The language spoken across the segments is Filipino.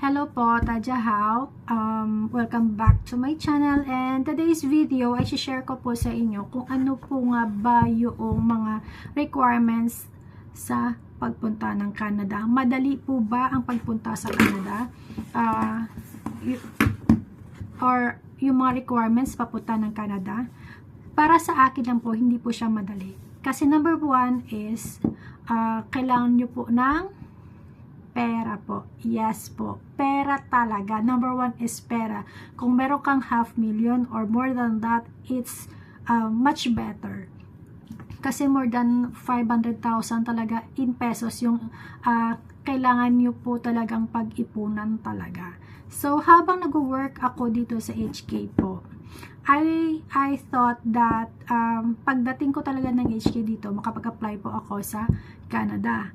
Hello po, Tadja How. Um, welcome back to my channel and today's video ay share ko po sa inyo kung ano po nga ba yung mga requirements sa pagpunta ng Canada. Madali po ba ang pagpunta sa Canada? Uh, or yung mga requirements papunta ng Canada? Para sa akin lang po, hindi po siya madali. Kasi number one is, uh, kailangan nyo po ng pera po. Yes po. Pera talaga. Number one is pera. Kung meron kang half million or more than that, it's uh, much better. Kasi more than 500,000 talaga in pesos yung uh, kailangan nyo po talagang pag-ipunan talaga. So, habang nag-work ako dito sa HK po, I, I thought that um, pagdating ko talaga ng HK dito, makapag-apply po ako sa Canada.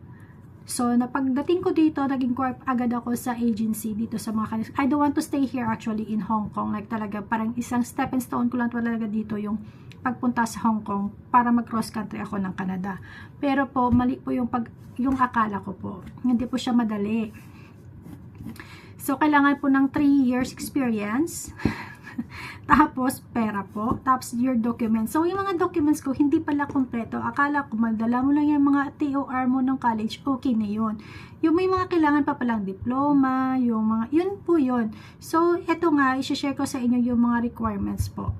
So, napagdating ko dito, naging corp agad ako sa agency dito sa mga kanis. I don't want to stay here actually in Hong Kong. Like talaga, parang isang stepping stone ko lang talaga dito yung pagpunta sa Hong Kong para mag-cross country ako ng Canada. Pero po, mali po yung, pag, yung akala ko po. Hindi po siya madali. So, kailangan po ng 3 years experience. Tapos, pera po. Tapos, your documents. So, yung mga documents ko, hindi pala kompleto. Akala ko, magdala mo lang yung mga TOR mo ng college, okay na yun. Yung may mga kailangan pa palang diploma, yung mga, yun po yun. So, eto nga, isi-share ko sa inyo yung mga requirements po.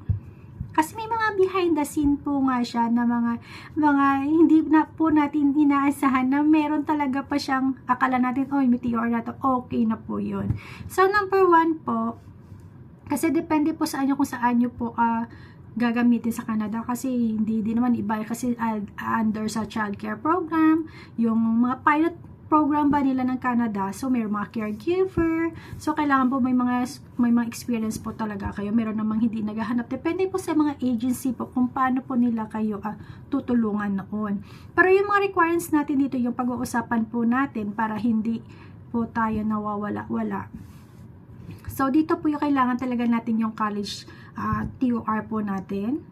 Kasi may mga behind the scene po nga siya na mga, mga hindi na po natin inaasahan na meron talaga pa siyang akala natin, oh, may TOR na to, okay na po yun. So, number one po, kasi depende po sa inyo kung saan nyo po uh, gagamitin sa Canada kasi hindi din naman iba kasi uh, under sa child care program, yung mga pilot program ba nila ng Canada. So may mga caregiver. So kailangan po may mga may mga experience po talaga kayo. Meron namang hindi naghahanap. Depende po sa mga agency po kung paano po nila kayo uh, tutulungan noon. Pero yung mga requirements natin dito yung pag-uusapan po natin para hindi po tayo nawawala-wala. So, dito po yung kailangan talaga natin yung college uh, TOR po natin.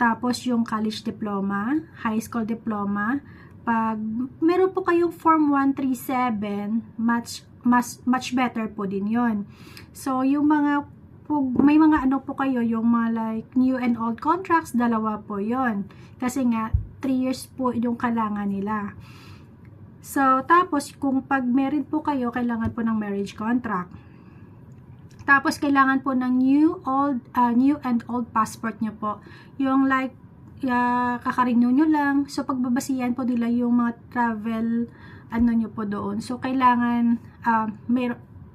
Tapos, yung college diploma, high school diploma. Pag meron po kayong form 137, much, much, much better po din yon So, yung mga po, may mga ano po kayo, yung mga like new and old contracts, dalawa po yon Kasi nga, 3 years po yung kailangan nila. So, tapos, kung pag meron po kayo, kailangan po ng marriage contract. Tapos, kailangan po ng new, old, uh, new and old passport nyo po. Yung like, uh, kakarenew nyo lang. So, pagbabasihan po nila yung mga travel, ano nyo po doon. So, kailangan, uh, may,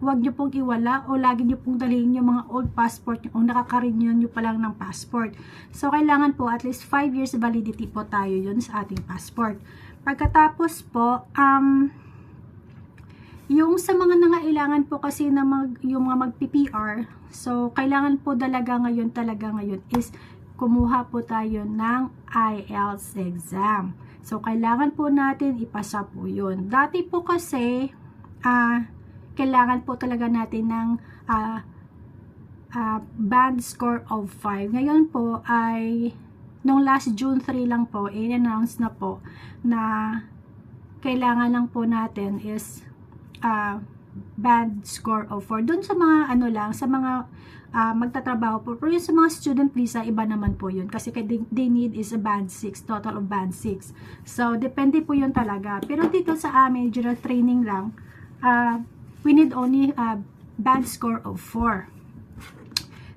wag nyo pong iwala o lagi nyo pong dalhin yung mga old passport nyo o nakaka-renew nyo pa lang ng passport. So, kailangan po at least 5 years validity po tayo yun sa ating passport. Pagkatapos po, um, yung sa mga nangailangan po kasi na mag, yung mga mag-PPR, so kailangan po talaga ngayon talaga ngayon is kumuha po tayo ng IELTS exam. So kailangan po natin ipasa po yun. Dati po kasi, uh, kailangan po talaga natin ng uh, uh, band score of 5. Ngayon po ay nung last June 3 lang po, in-announce na po na kailangan lang po natin is uh, band score of 4. Doon sa mga ano lang, sa mga uh, magtatrabaho po. Pero yung sa mga student visa, iba naman po yun. Kasi they, need is a band 6, total of band 6. So, depende po yun talaga. Pero dito sa amin, general training lang, uh, we need only a band score of 4.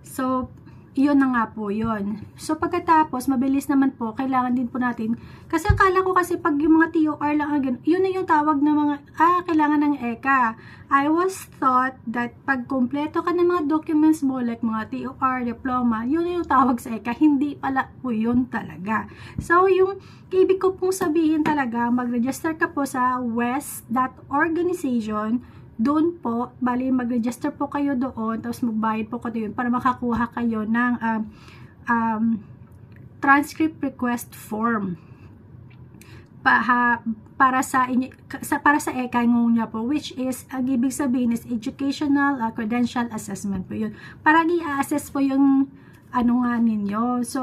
So, yun na nga po yun. So, pagkatapos, mabilis naman po, kailangan din po natin, kasi akala ko kasi pag yung mga TOR lang, again, yun na yung tawag ng mga, ah, kailangan ng ECA. I was thought that pag kompleto ka ng mga documents mo, like mga TOR, diploma, yun na yung tawag sa ECA. Hindi pala po yun talaga. So, yung ibig ko pong sabihin talaga, mag-register ka po sa west.organization, doon po, bali mag-register po kayo doon, tapos magbayad po kayo para makakuha kayo ng um, um, transcript request form. Pa, para sa sa para sa ECA niya po which is ang ibig sabihin is educational uh, credential assessment po yun. Para i-assess po yung ano nga ninyo. So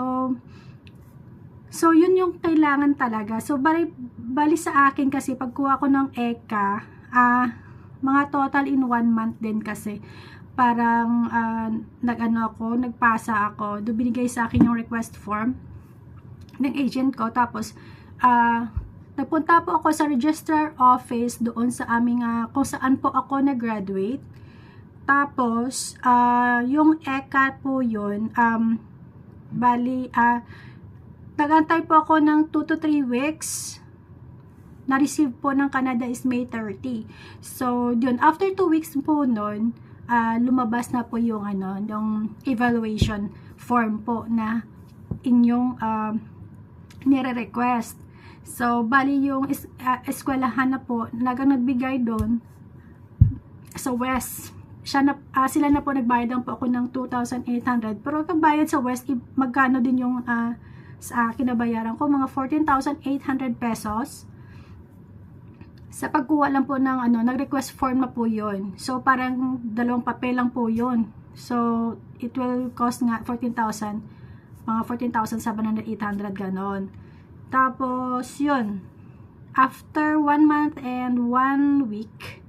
so yun yung kailangan talaga. So bali, bali sa akin kasi pagkuha ko ng ECA ah uh, mga total in one month din kasi. Parang ah, nag-ano ako, nagpasa ako, do binigay sa akin yung request form ng agent ko. Tapos ah nagpunta po ako sa registrar office doon sa aming ah, kung saan po ako nag-graduate. Tapos ah, yung ECAT po yun um, bali ah nagantay po ako ng 2 to 3 weeks na-receive po ng Canada is May 30 so yun after 2 weeks po nun ah, lumabas na po yung ano yung evaluation form po na inyong um, nire-request. So, bali yung es- ah, eskwelahan na po, nagang nagbigay doon sa West. Siya na, ah, sila na po nagbayad po ako ng 2,800. Pero pag bayad sa West, magkano din yung ah, sa akin na bayaran ko? Mga 14,800 pesos. Sa pagkuha lang po ng ano, nag-request form na po yon So, parang dalawang papel lang po yon So, it will cost nga 14,000 mga 14,700, 800 ganon. Tapos, yun. After one month and one week,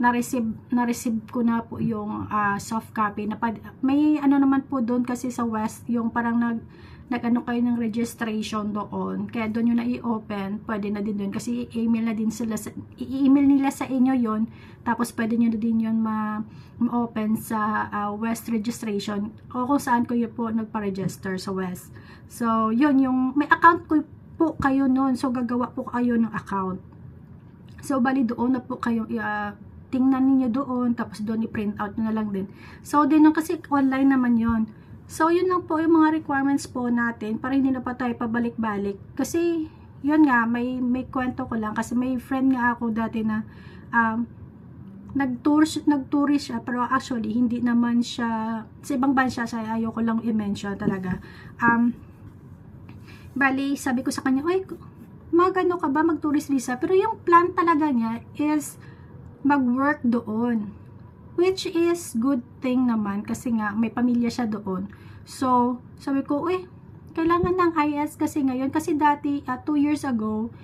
na-receive, na-receive ko na po yung ah, soft copy. Na may ano naman po doon kasi sa West, yung parang nag, nag-ano kayo ng registration doon. Kaya doon yung na-i-open, pwede na din doon. Kasi i-email na din sila, i-email nila sa inyo yon Tapos pwede nyo na din yun ma- ma-open sa ah, West registration. O kung saan kayo po nagpa-register sa West. So, yun yung, may account ko po kayo noon. So, gagawa po kayo ng account. So, bali doon na po kayo uh, tingnan ninyo doon, tapos doon i-print out nyo na lang din. So, din kasi online naman yon So, yun lang po yung mga requirements po natin para hindi na pa tayo pabalik-balik. Kasi, yun nga, may, may kwento ko lang. Kasi may friend nga ako dati na um, nag-tourist, nag-tourist siya, pero actually, hindi naman siya, sa ibang bansa siya, ayoko lang i-mention talaga. Um, bali, sabi ko sa kanya, oy, magano ka ba mag-tourist visa? Pero yung plan talaga niya is mag-work doon. Which is good thing naman kasi nga may pamilya siya doon. So, sabi ko, eh, kailangan ng IS kasi ngayon. Kasi dati, 2 years ago,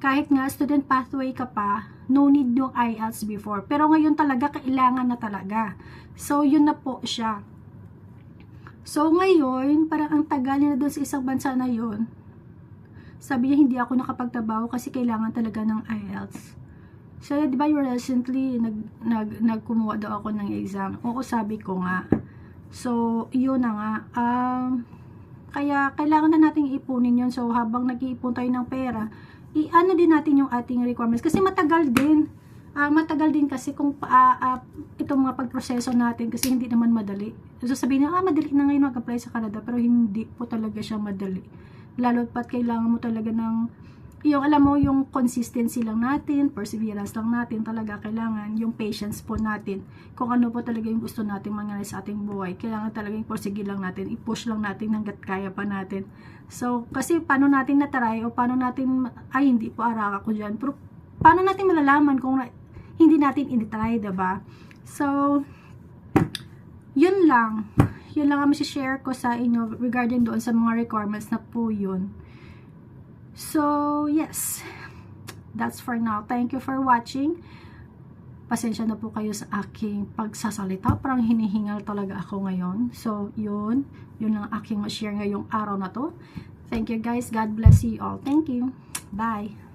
kahit nga student pathway ka pa, no need yung IELTS before. Pero ngayon talaga, kailangan na talaga. So, yun na po siya. So, ngayon, parang ang tagal na doon sa isang bansa na yun. Sabi niya, hindi ako nakapagtabaho kasi kailangan talaga ng IELTS. So, di ba recently nag, nag, nagkumuha daw ako ng exam? Oo, sabi ko nga. So, yun na nga. Um, kaya, kailangan na nating ipunin yun. So, habang nag-iipon tayo ng pera, i-ano din natin yung ating requirements. Kasi matagal din. Ah, matagal din kasi kung uh, uh, itong mga pagproseso natin kasi hindi naman madali. So, sabihin na, ah, madali na ngayon mag-apply sa Canada. Pero hindi po talaga siya madali. Lalo pat kailangan mo talaga ng yung alam mo yung consistency lang natin, perseverance lang natin talaga kailangan, yung patience po natin. Kung ano po talaga yung gusto natin mangyari sa ating buhay, kailangan talaga yung persige lang natin, i-push lang natin hanggat kaya pa natin. So, kasi paano natin natry o paano natin, ay hindi po araka ko dyan, pero paano natin malalaman kung na, hindi natin in-try, diba? So, yun lang. Yun lang ang share ko sa inyo regarding doon sa mga requirements na po yun. So, yes. That's for now. Thank you for watching. Pasensya na po kayo sa aking pagsasalita. Parang hinihingal talaga ako ngayon. So, yun. Yun ang aking share ngayong araw na to. Thank you guys. God bless you all. Thank you. Bye.